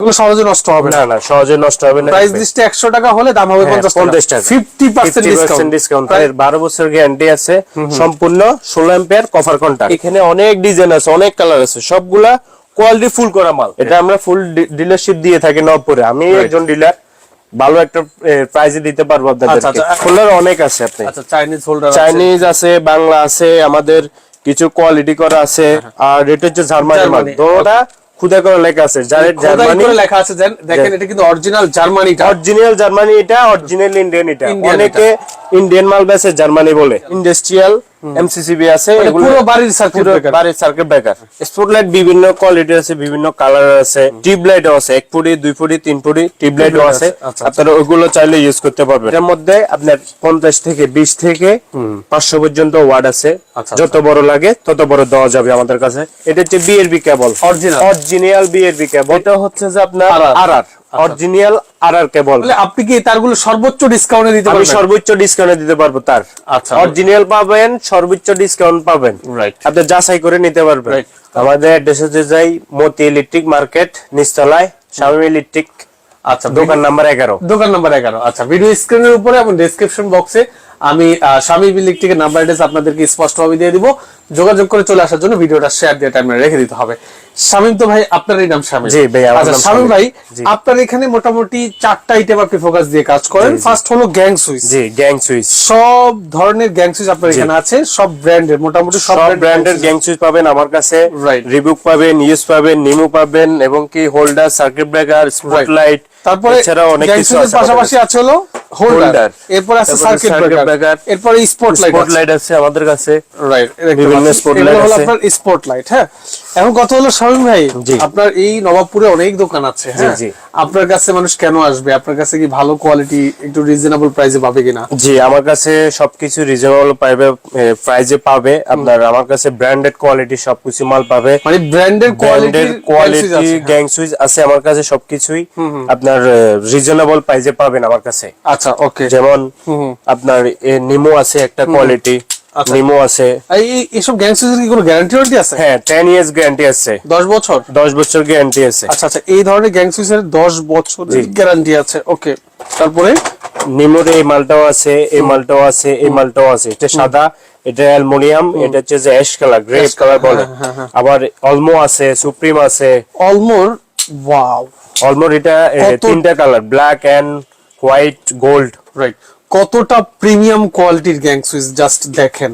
এগুলো সহজে নষ্ট হবে না। না না সহজে নষ্ট হবে না। প্রাইস লিস্টে একশো টাকা হলে দাম হবে হ্যাঁ, পঞ্চাশ 50 টাকা। 50% ডিসকাউন্ট ডিসকাউন্ট এর 12 বছর গ্যারান্টি আছে সম্পূর্ণ 16 অ্যাম্পিয়ার কভার কন্টাক্ট এখানে অনেক ডিজাইন আছে অনেক কালার আছে সবগুলা কোয়ালিটি ফুল করা মাল। এটা আমরা ফুল ডিলারশিপ দিয়ে থাকি নবপুরে। আমি একজন ডিলার ভালো একটা প্রাইজে দিতে পারব আচ্ছা, আপনাদেরকে। আচ্ছা। ফুলের অনেক আছে আপনি। আচ্ছা চাইনিজ হোল্ডার চাইনিজ আছে বাংলা আছে আমাদের কিছু কোয়ালিটি করা আছে। আর এটা হচ্ছে জার্মানি মাল। দোনোটা খুদা করে লেখা আছে জার্মানি। লেখা আছে দেখেন এটা কিন্তু অরিজিনাল জার্মানিটা। অরিজিনাল জার্মানি এটা অরিজিনাল ইন্ডিয়ান এটা। অনেকে ইন্ডিয়ান মাল বেচে জার্মানি বলে। ইন্ডাস্ট্রিয়াল এমসিসিবি আছে মানে পুরো বাড়ির সার্কিট ব্রেকার বাড়ির সার্কিট ব্রেকার স্পটলাইট বিভিন্ন আছে বিভিন্ন কালার আছে টিউব লাইটও আছে এক ফুটি দুই ফুটি তিন ফুটি টিউব লাইটও আছে। আচ্ছা, আপনারা ওইগুলো চাইলে ইউজ করতে পারবেন। এর মধ্যে আপনার পঞ্চাশ থেকে বিশ থেকে পাঁচশো পর্যন্ত ওয়ার্ড আছে। আচ্ছা, যত বড় লাগে তত বড় দেওয়া যাবে আমাদের কাছে। এটা হচ্ছে বিএরবি কেবল Original? অরিজিনাল বিএরবি কেবল এটা হচ্ছে যে আপনার আর আর অরিজিনাল আর আর কেবল তাহলে আপনি কি তারগুলো সর্বোচ্চ ডিসকাউন্টে দিতে পারবেন? আমি সর্বোচ্চ ডিসকাউন্টে দিতে পারব তার। আচ্ছা। অরিজিনাল পাবেন সর্বোচ্চ ডিসকাউন্ট পাবেন। Right. আপনি যাচাই করে নিতে পারবেন. আমাদের অ্যাড্রেস হচ্ছে যাই মতি ইলেকট্রিক মার্কেট নিচতলায় স্বামী ইলেকট্রিক আচ্ছা দোকান নাম্বার এগারো। দোকান নাম্বার এগারো। আচ্ছা ভিডিও স্ক্রিনের উপরে এবং ডেসক্রিপশন বক্সে আমি স্বামী ইলেকট্রিকের নাম্বার অ্যাড্রেস আপনাদেরকে স্পষ্টভাবে দিয়ে দিব। যোগাযোগ করে চলে আসার জন্য ভিডিওটা শেয়ার দিয়ে টাইমে রেখে দিতে হবে। শামিম তো ভাই আপনার এই নাম শামিম। জি ভাই, আচ্ছা শামিম ভাই আপনার এখানে মোটামুটি চারটা আইটেম আপনি ফোকাস দিয়ে কাজ করেন। ফার্স্ট হলো গ্যাং সুইচ জি গ্যাং সুইচ সব ধরনের গ্যাং সুইচ আপনার এখানে আছে সব ব্র্যান্ডের মোটামুটি সব ব্র্যান্ডের গ্যাং সুইচ পাবেন আমার কাছে। Right. রিবুক পাবেন ইউজ পাবেন নিমু পাবেন এবং কি হোল্ডার সার্কিট ব্রেকার স্পটলাইট তারপরে এছাড়াও অনেক কিছু আছে পাশাপাশি আছে হলো হোল্ডার। এরপর আছে সার্কিট ব্রেকার। এরপরে স্পটলাইট স্পটলাইট আছে আমাদের কাছে। রাইট বিভিন্ন spotlight আছে। আপনার স্পটলাইট হ্যাঁ? এখন কথা হলো শামীম ভাই আপনার এই নবাবপুরে অনেক দোকান আছে হ্যাঁ? আপনার কাছে মানুষ কেন আসবে? আপনার কাছে কি ভালো কোয়ালিটি একটু রিজনেবল প্রাইসে পাবে কিনা? জি আমার কাছে সবকিছু রিজনেবল পাবে প্রাইজে পাবে। আপনার আমার কাছে ব্র্যান্ডেড কোয়ালিটি সবকিছু মাল পাবে। মানে branded quality quality gang switch আছে আমার কাছে সবকিছুই। আপনার রিজনেবল প্রাইজে পাবেন আমার কাছে। আচ্ছা ওকে যেমন আপনার নিমো আছে একটা কোয়ালিটি। নিমো আছে। এই এইসব গ্যাং কি কোনো গ্যারান্টি ওয়ারেন্টি আছে? হ্যাঁ টেন ইয়ার্স গ্যারান্টি আছে। 10 বছর? দশ বছর গ্যারান্টি আছে। আচ্ছা আচ্ছা এই ধরনের গ্যাং সুইচের 10 বছরের গ্যারান্টি আছে। ওকে তারপরে? নিমোর এই মালটাও আছে এই মালটাও আছে এই মালটাও আছে। এটা সাদা এটা অ্যালুমিনিয়াম এটা হচ্ছে যে অ্যাশ কালার গ্রে কালার বলে। হ্যাঁ, আবার অলমো আছে সুপ্রিম আছে। অলমোর ওয়াও অলমোর এটা তিনটা colour black and white gold right কতটা প্রিমিয়াম কোয়ালিটির গ্যাং সুইচ জাস্ট দেখেন।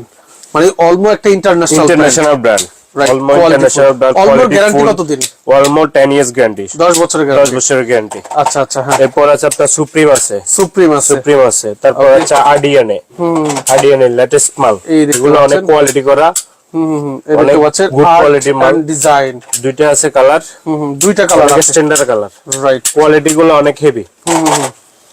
মানে অলমো একটা international international brand Right, Allmo quality international full. Brand Allmo guarantee কতদিন? অলমো 10 ইয়ার্স গ্যারান্টি 10 বছরের 10 বছরের গ্যারান্টি আচ্ছা আচ্ছা হ্যাঁ। এরপর আছে আপনার সুপ্রিম আছে। সুপ্রিম আছে। সুপ্রিম আছে। তারপর Okay. আছে আরডিএনএ আরডিএনএ লেটেস্ট মাল। এগুলো অনেক কোয়ালিটি করা। দুইটা আছে কালার দুইটা colour standard colour right quality গুলো অনেক হেভি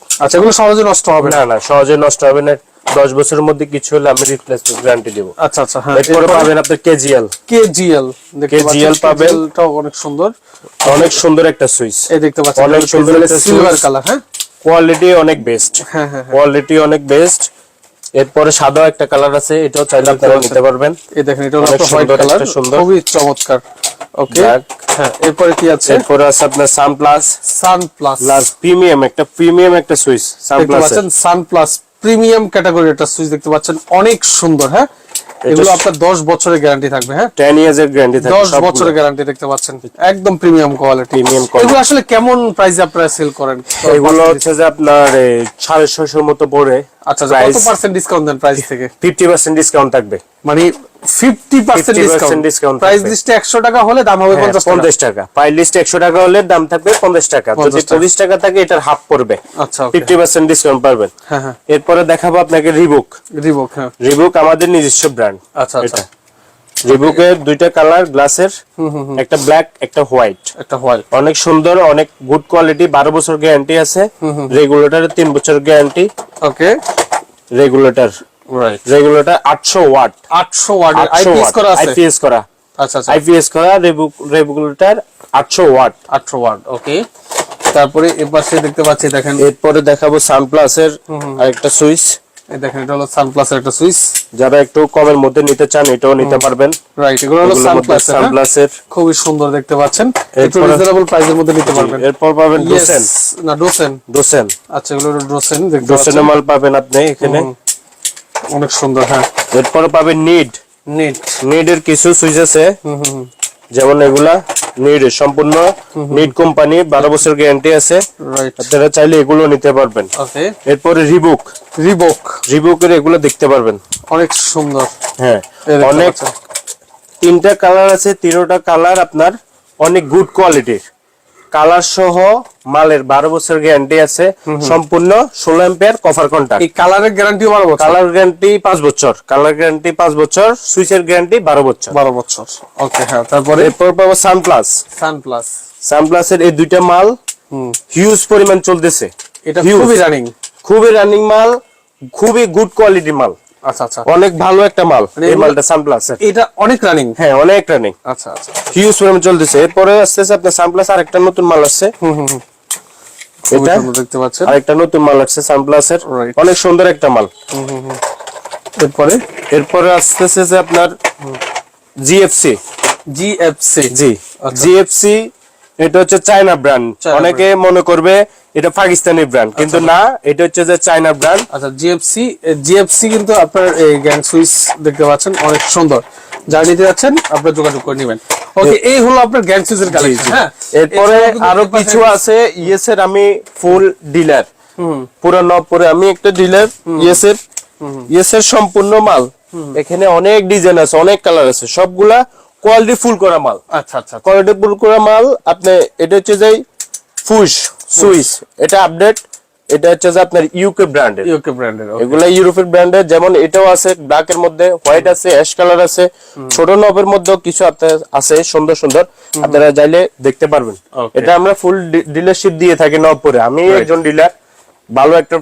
আচ্ছা এগুলো সহজে নষ্ট হবে না? না সহজে নষ্ট হবে না। দশ বছরের মধ্যে কিছু হলে আমি রিপ্লেসমেন্ট গ্যারান্টি দিব। আচ্ছা আচ্ছা হ্যাঁ এরপরে পাবেন আপনার কেজিএল কেজিএল কেজিএল পাবেন। অনেক সুন্দর। অনেক সুন্দর একটা সুইচ। এই দেখতে পাচ্ছেন অনেক সুন্দর একটা সিলভার কালার হ্যাঁ? কোয়ালিটি অনেক বেস্ট হ্যাঁ হ্যাঁ হ্যাঁ। কোয়ালিটি অনেক বেস্ট এরপরে সাদা একটা কালার আছে এটাও চাইলে আপনারা নিতে পারবেন। এই দেখেন এটা হলো হোয়াইট কালার। খুবই চমৎকার। ওকে হ্যাঁ এরপরে কি আছে? এরপরে আছে আপনার Sun plus Sun plus plus premium একটা প্রিমিয়াম একটা switch Sun plus Sun plus premium category একটা সুইচ দেখতে পাচ্ছেন অনেক সুন্দর হ্যাঁ? এগুলো আপনার 10 বছরের গ্যারান্টি থাকবে হ্যাঁ? 10 ইয়ার্স এর গ্যারান্টি থাকবে 10 বছরের গ্যারান্টি দেখতে পাচ্ছেন। একদম প্রিমিয়াম কোয়ালিটি প্রিমিয়াম কোয়ালিটি এগুলো আসলে কেমন প্রাইসে আপনারা সেল করেন? এগুলো হচ্ছে যে আপনার সাড়ে এর মতো পড়ে। আচ্ছা কত পার্সেন্ট ডিসকাউন্ট দেন প্রাইস থেকে? ফিফটি পার্সেন্ট ডিসকাউন্ট থাকবে। মানে 50% 50% ডিসকাউন্ট প্রাইস। লিস্টে 100 টাকা হলে দাম হবে 50 টাকা। পঞ্চাশ টাকা। পাই লিস্ট একশো টাকা হলে দাম থাকবে পঞ্চাশ টাকা। 50 যদি টাকা। টাকা থাকে এটার হাফ পড়বে। আচ্ছা ডিসকাউন্ট পাবেন। হ্যাঁ হ্যাঁ। এরপরে দেখাবো আপনাকে রিবুক রিবুক হ্যাঁ। রিবুক আমাদের নিজস্ব ব্র্যান্ড আচ্ছা আচ্ছা। রিবুকের দুইটা কালার গ্লাসের একটা ব্ল্যাক একটা হোয়াইট একটা হোয়াইট অনেক সুন্দর অনেক গুড কোয়ালিটি বারো বছর গ্যারান্টি আছে। রেগুলেটরের তিন বছর গ্যারান্টি ওকে রেগুলেটর রেগুলেটর আটশো ওয়াট। 800 ওয়াটের আইপিএস করা আছে? আইপিএস করা। আচ্ছা আচ্ছা। আইপিএস করা রেগুলেটর আটশো ওয়াট। 800 ওয়াট ওকে তারপরে এপাশে দেখতে পাচ্ছি দেখেন। এরপরে দেখাবো সানপ্লাসের আরেকটা সুইচ। এই দেখেন এটা হলো সানপ্লাসের একটা সুইচ। যারা একটু কমের মধ্যে নিতে চান এটাও নিতে পারবেন। রাইট এগুলো হলো সানপ্লাস সানপ্লাসের খুবই সুন্দর দেখতে পাচ্ছেন। একটু রিজনেবল প্রাইসের মধ্যে নিতে পারবেন। এরপর পাবেন ডোসেন না ডোসেন ডোসেন আচ্ছা এগুলো ডোসেন ডোসেনের মাল পাবেন আপনি এখানে। অনেক সুন্দর হ্যাঁ। এরপর পাবেন নিড নিড নিডের কিছু সুইচ আছে। যেমন এগুলা নিড সম্পূর্ণ নিড কোম্পানি বারো বছর গ্যারান্টি আছে। আপনারা চাইলে এগুলো নিতে পারবেন। এরপরে রিবুক রিবুক রিবুকের এগুলো দেখতে পারবেন। অনেক সুন্দর। হ্যাঁ অনেক। তিনটা কালার আছে তিনোটা কালার আপনার অনেক গুড কোয়ালিটির কালার সহ মালের বারো বছর গ্যারান্টি আছে। সম্পূর্ণ ষোলো এম্পিয়ার কভার কন্টাক্ট। এই কালারের গ্যারান্টিও বারো বছর? কালার গ্যারান্টি পাঁচ বছর। কালার গ্যারান্টি পাঁচ বছর সুইচের গ্যারান্টি বারো বছর। বারো বছর। ওকে হ্যাঁ তারপরে? এরপর পাবো সানপ্লাস সানপ্লাস সানপ্লাসের এই দুইটা মাল হিউজ পরিমাণ চলতেছে। এটা। খুবই রানিং খুবই রানিং মাল খুবই গুড কোয়ালিটি মাল। আচ্ছা আচ্ছা। অনেক ভালো একটা মাল এই মালটা সানপ্লাসের এটা অনেক রানিং হ্যাঁ অনেক রানিং আচ্ছা আচ্ছা। হিউজ পরিমাণ চলতেছে। এরপরে আসতেছে আপনার সানপ্লাস আরেকটা নতুন মাল আসছে। হুম হুম হুম। এটা দেখতে পাচ্ছেন। আরেকটা নতুন মাল আসছে সানপ্লাসের অনেক সুন্দর একটা মাল। এরপরে? এরপরে আসতেছে যে আপনার জিএফসি জিএফসি জি। আচ্ছা। জিএফসি এটা হচ্ছে চায়না ব্র্যান্ড। অনেকে মনে করবে এটা পাকিস্তানি ব্র্যান্ড কিন্তু না এটা হচ্ছে যে চায়না ব্র্যান্ড। আচ্ছা জিএফসি জিএফসি কিন্তু আপনার এই গ্যাং সুইচ দেখতে পাচ্ছেন অনেক সুন্দর। যা নিতে যাচ্ছেন আপনার যোগাযোগ করে নেবেন। ওকে এই হলো আপনার গ্যাং সুইচের কালেকশন হ্যাঁ? এরপরে আরও কিছু আছে ইয়েস এর আমি ফুল ডিলার পুরো নবপুরে আমি একটা ডিলার ইয়েস এর। ইয়েস এর সম্পূর্ণ মাল। এখানে অনেক ডিজাইন আছে অনেক কালার আছে। সবগুলা কোয়ালিটি ফুল করা মাল। আচ্ছা আচ্ছা আচ্ছা। কোয়ালিটি ফুল করা মাল আপনি এটা হচ্ছে যে ফুশ সুইস এটা আপডেট এটা হচ্ছে যে আপনার ইউকে ব্র্যান্ডের ইউকে ব্র্যান্ডের এগুলা ইউরোপের ব্র্যান্ডের যেমন এটাও আছে ব্ল্যাক এর মধ্যে হোয়াইট আছে অ্যাশ কালার আছে ছোট নবের মধ্যেও কিছু আপনার আছে সুন্দর সুন্দর। আপনারা চাইলে দেখতে পারবেন। এটা আমরা ফুল ডিলারশিপ দিয়ে থাকি নবপুরে আমি একজন ডিলার ভালো একটা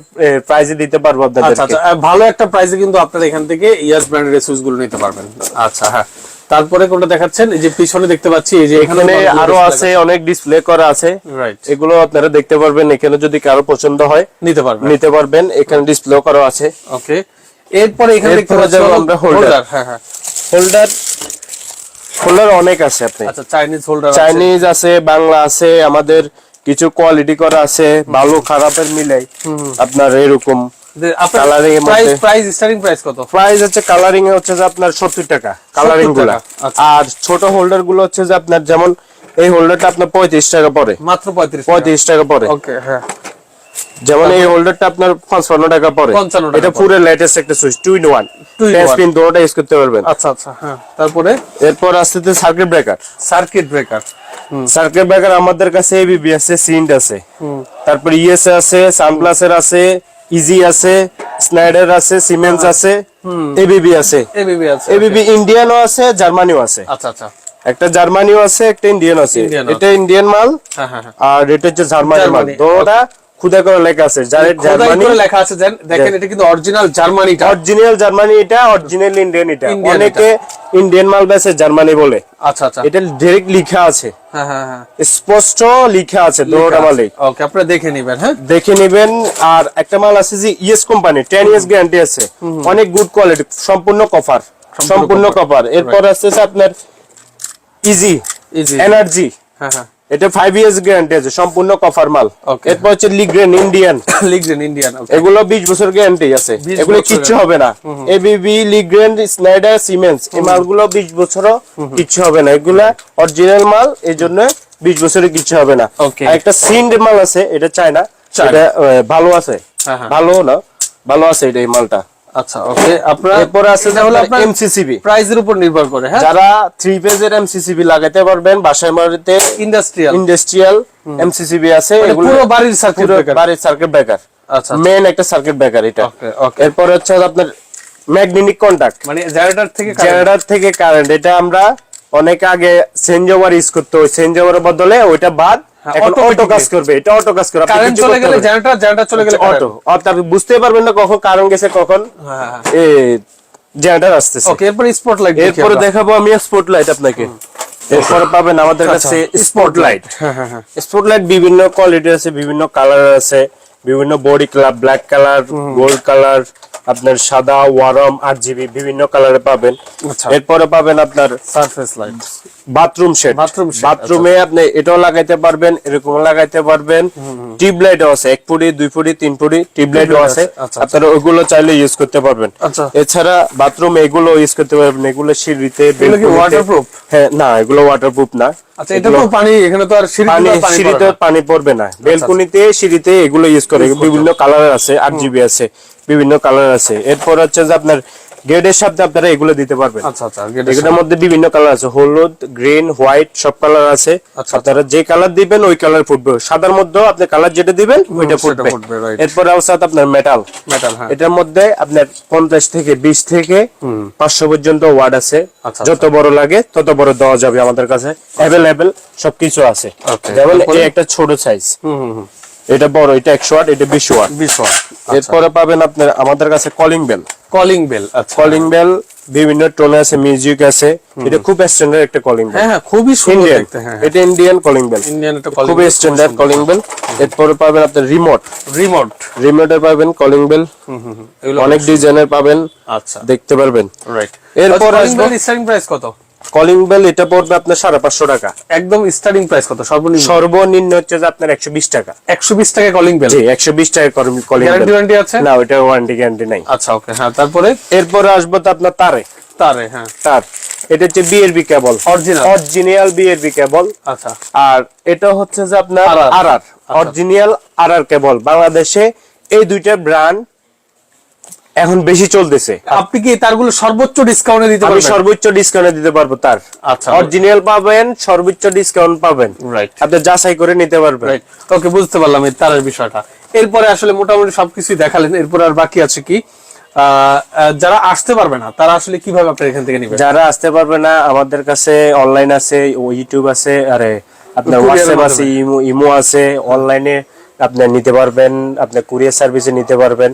প্রাইজে দিতে পারব আপনাদের আচ্ছা ভালো একটা প্রাইসে কিন্তু আপনারা এখান থেকে ইয়াস ব্র্যান্ডের সুইচগুলো নিতে পারবেন। আচ্ছা হ্যাঁ। তারপরে কোনটা দেখাচ্ছেন? এই যে পিছনে দেখতে পাচ্ছি এই যে এখানে আরও আছে অনেক ডিসপ্লে করা আছে। রাইট এগুলো আপনারা দেখতে পারবেন এখানে যদি কারও পছন্দ হয় নিতে পারবেন। নিতে পারবেন এখানে ডিসপ্লে করা আছে। ওকে এরপরে এখানে দেখতে পাচ্ছি আমরা holder, হ্যাঁ হ্যাঁ। হোল্ডার হোল্ডার অনেক আছে আপনি। আচ্ছা চাইনিজ হোল্ডার চাইনিজ আছে বাংলা আছে আমাদের কিছু কোয়ালিটি করা আছে ভালো খারাপের মিলাই। আপনার এরকম আপনার এর প্রাইস প্রাইস স্টার্টিং প্রাইস কত? প্রাইস হচ্ছে কালারিং এ হচ্ছে যে আপনার সত্তর টাকা কালারিংগুলা। আচ্ছা। আর ছোট হোল্ডারগুলো হচ্ছে যে আপনার যেমন এই হোল্ডারটা আপনার পঁয়ত্রিশ টাকা পড়ে। মাত্র পঁয়ত্রিশ পঁয়ত্রিশ টাকা পড়ে। ওকে হ্যাঁ। যেমন এই হোল্ডারটা আপনার পঞ্চান্ন টাকা পড়ে। এটা পুরো লেটেস্ট একটা switch two in one Two in দুটোটা ইউজ করতে পারবেন। আচ্ছা আচ্ছা হ্যাঁ। তারপরে? এরপর আসতে circuit breaker circuit breaker circuit breaker আমাদের কাছে এবিবি আছে সিন্ড আছে। তারপর ইএস আছে সানপ্লাসের আছে ইজি আছে স্নাইডার আছে সিমেন্স আছে এবিবি আছে। এবিবি আছে এবিবি ইন্ডিয়ানও আছে জার্মানিও আছে। আচ্ছা আচ্ছা। একটা জার্মানিও আছে একটা ইন্ডিয়ান আছে। এটা ইন্ডিয়ান মাল হ্যাঁ হ্যাঁ হ্যাঁ। আর এটা হচ্ছে জার্মানি মাল। জার্মানি, দুটোটা খুদা করে লেখা আছে যার জার্মানি করে লেখা আছে দেখেন এটা কিন্তু অরিজিনাল জার্মানিটা অরিজিনাল জার্মানি এটা অরিজিনাল ইন্ডিয়ান এটা অনেকে ইন্ডিয়ান মাল বেচে জার্মানি বলে। আচ্ছা আচ্ছা। এটা ডাইরেক্ট লেখা আছে। হ্যাঁ হ্যাঁ হ্যাঁ। স্পষ্ট লেখা আছে দুটোটা মালে। ওকে আপনারা দেখে নেবেন হ্যাঁ? দেখে নেবেন আর একটা মাল আছে যে ইএস কোম্পানি 10 ইয়ার্স গ্যারান্টি আছে। অনেক গুড কোয়ালিটি সম্পূর্ণ কভার সম্পূর্ণ কভার এরপর আছে আপনার ইজি ইজি এনার্জি হ্যাঁ হ্যাঁ। এটা ফাইভ ইয়ার্স গ্যারান্টি আছে সম্পূর্ণ কফার মাল. এরপর হচ্ছে লিগ্রেন ইন্ডিয়ান লিগ্রেন ইন্ডিয়ান এগুলো বিশ বছর গ্যারান্টি আছে। এগুলো। কিচ্ছু হবে না। এবিবি লিগ্রেন স্নাইডার সিমেন্স এই মালগুলো বিশ বছরও কিচ্ছু হবে না। এগুলা অরিজিনাল মাল এই জন্য বিশ বছরে কিচ্ছু হবে না। আর একটা সিন্ড মাল আছে এটা চায়না চায়না। এটা ভালো আছে। হ্যাঁ, হ্যাঁ। ভালো না ভালো আছে এটা এই মালটা। আচ্ছা ওকে আপনারা এরপরে আছে এটা হলো আপনার এমসিসিবি প্রাইসের উপর নির্ভর করে হ্যাঁ? যারা থ্রি এমসিসিবি লাগাতে পারবেন বাসায় বাড়িতে ইন্ডাস্ট্রিয়াল ইন্ডাস্ট্রিয়াল এমসিসিবি আছে মানে পুরো বাড়ির সার্কিট ব্রেকার বাড়ির সার্কিট ব্রেকার আচ্ছা মেন একটা সার্কিট ব্রেকার এটা। ওকে ওকে এরপর হচ্ছে আপনার ম্যাগনেটিক কন্টাক্ট মানে জেনারেটর থেকে জেনারেটর থেকে কারেন্ট এটা আমরা অনেক আগে চেঞ্জ ওভার ইউজ করতে ওই চেঞ্জ বদলে ওইটা বাদ এখন অটো কাজ করবে এটা অটো কাজ করবে কারেন্ট চলে গেলে পারবেন। না। জেনারেটর জেনারেটর চলে গেলে অটো আপনি বুঝতে পারবেন না কখন কারণ গেছে কখন হ্যাঁ হ্যাঁ এ জেনারেটর আসতেছে। ওকে এরপর স্পটলাইট এরপরে দেখাবো আমি স্পটলাইট আপনাকে। এরপরে পাবেন আমাদের আচ্ছা, কাছে স্পটলাইট হ্যাঁ হ্যাঁ হ্যাঁ। স্পটলাইট বিভিন্ন কোয়ালিটি আছে বিভিন্ন কালার আছে। বিভিন্ন body colour black colour gold colour আপনার সাদা ওয়ারম আট জিবি বিভিন্ন কালারে পাবেন। আচ্ছা। এরপরে পাবেন আপনার surface light bathroom set set, বাথরুমে আপনি এটাও লাগাইতে পারবেন এরকম লাগাইতে পারবেন। টিউব লাইটও আছে এক ফুটি দুই ফুটি তিন ফুটি টিউব লাইটও আছে। আচ্ছা, আপনারা ওইগুলো চাইলে ইউজ করতে পারবেন। আচ্ছা। এছাড়া বাথরুমে এগুলো ইউজ করতে পারবেন এগুলো সিঁড়িতে waterproof? হ্যাঁ না এগুলো ওয়াটারপ্রুফ না। আচ্ছা এটা তো পানি এখানে তো আর সিঁড়িতে পানি পড়বে না। বেলকনিতে সিঁড়িতে এগুলো ইউজ করে। বিভিন্ন কালার আছে আট জিবি আছে বিভিন্ন কালার আছে। এরপর হচ্ছে যে আপনার গেটের সাথে আপনারা এগুলো দিতে পারবেন। আচ্ছা আচ্ছা এগুলোর মধ্যে বিভিন্ন কালার আছে। হলুদ গ্রিন হোয়াইট সব কালার আছে। আচ্ছা, আপনারা যে কালার দিবেন ওই কালার ফুটবে। সাদার মধ্যেও আপনি কালার যেটা দিবেন ওইটা ফুটবে. এরপর আছে আপনার মেটাল মেটাল হ্যাঁ। এটার মধ্যে আপনার পঞ্চাশ থেকে বিশ থেকে পাঁচশো পর্যন্ত ওয়ার্ড আছে। আচ্ছা, যত বড় লাগে তত বড় দেওয়া যাবে আমাদের কাছে। অ্যাভেলেবেল সবকিছু আছে। যেমন এই একটা ছোট সাইজ হুম হুম এটা বড় এটা একশো ওয়াট এটা বিশ ওয়াট। বিশ ওয়াট। এরপরে পাবেন আপনার আমাদের কাছে calling bell calling bell calling bell বিভিন্ন টোন আছে মিউজিক আছে। এটা খুব স্ট্যান্ডার্ড একটা কলিং বেল হ্যাঁ হ্যাঁ খুবই সুন্দর দেখতে হ্যাঁ এটা ইন্ডিয়ান কলিং বেল ইন্ডিয়ান একটা কলিং খুবই স্ট্যান্ডার্ড কলিং বেল এরপরে পাবেন আপনার রিমোট রিমোট রিমোটে পাবেন কলিং বেল অনেক ডিজাইনের পাবেন। আচ্ছা। দেখতে পারবেন। রাইট এরপর কলিং বেল স্টার্টিং প্রাইস কত? কলিং বেল এটা পড়বে আপনার সাড়ে পাঁচশো টাকা। একদম স্টার্টিং প্রাইস কত? সর্বনিম্ন? সর্বনিম্ন হচ্ছে যে আপনার একশো বিশ টাকা। একশো বিশ টাকা কলিং বেল? জি একশো বিশ টাকা কলিং গ্যারান্টি ওয়ারেন্টি আছে? না ওইটা ওয়ারেন্টি গ্যারান্টি নাই। আচ্ছা ওকে হ্যাঁ তারপরে? এরপরে আসব তো আপনার তারে। তারে হ্যাঁ। তার। এটা হচ্ছে বিএরবি কেবল Original? অরিজিনাল বিএরবি কেবল আচ্ছা। আর এটা হচ্ছে যে আপনার RR আর আর অরিজিনাল আর আর কেবল বাংলাদেশে এই দুইটা ব্র্যান্ড এখন বেশি চলতেছে। আপনি কি তারগুলো সর্বোচ্চ ডিসকাউন্টে দিতে পারবেন? সর্বোচ্চ ডিসকাউন্টে দিতে পারব তার। আচ্ছা। অরিজিনাল পাবেন সর্বোচ্চ ডিসকাউন্ট পাবেন। রাইট আপনি যাচাই করে নিতে পারবেন। রাইট ওকে বুঝতে পারলাম এই তারের বিষয়টা। এরপরে আসলে মোটামুটি সবকিছুই দেখালেন এরপরে আর বাকি আছে কি? যারা আসতে পারবে না তারা আসলে কীভাবে আপনার এখান থেকে নিবে যারা আসতে পারবে না আমাদের কাছে অনলাইন আছে ইউটিউব আছে আরে আপনার হোয়াটসঅ্যাপ আছে ইমো ইমো আছে অনলাইনে আপনি নিতে পারবেন আপনি কুরিয়ার সার্ভিসে নিতে পারবেন।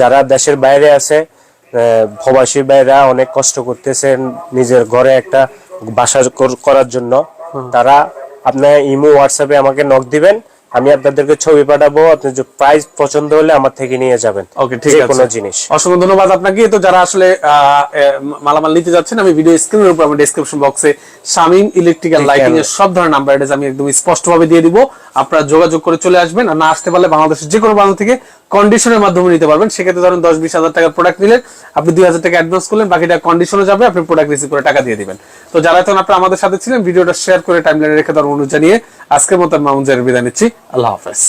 যারা দেশের বাইরে আছে প্রবাসী ভাইরা অনেক কষ্ট করতেছেন নিজের ঘরে একটা বাসা করার জন্য। তারা আপনার ইমো হোয়াটসঅ্যাপে আমাকে নক দিবেন। আমি আপনাদেরকে ছবি পাঠাবো আপনার যে প্রাইস পছন্দ হলে আমার থেকে নিয়ে যাবেন। ওকে ঠিক আছে। কোনো জিনিস। অসংখ্য ধন্যবাদ আপনাকে। তো যারা আসলে মালামাল নিতে যাচ্ছেন আমি ভিডিও স্ক্রিনের উপর আমার ডেসক্রিপশন বক্সে শামিম ইলেকট্রিক্যাল লাইটিং এর সব ধরনের নাম্বার অ্যাড্রেস আমি একদম স্পষ্ট ভাবে দিয়ে দিব। আপনারা যোগাযোগ করে চলে আসবেন আর না আসতে পারলে বাংলাদেশের যে কোনো প্রান্ত থেকে কন্ডিশনের মাধ্যমে নিতে পারবেন। সেক্ষেত্রে ধরেন দশ বিশ হাজার টাকার প্রোডাক্ট নিলেন আপনি দুই হাজার টাকা অ্যাডভান্স করলেন বাকিটা কন্ডিশনে যাবে আপনি প্রোডাক্ট রিসিভ করে টাকা দিয়ে দিবেন। তো যারা এখন আপনারা আমাদের সাথে ছিলেন ভিডিওটা শেয়ার করে টাইমলাইনে রেখে দেওয়ার অনুযায়ী নিয়ে আজকের মতন মামুন জাহের বিদায় নিচ্ছি। আল্লাহ হাফেজ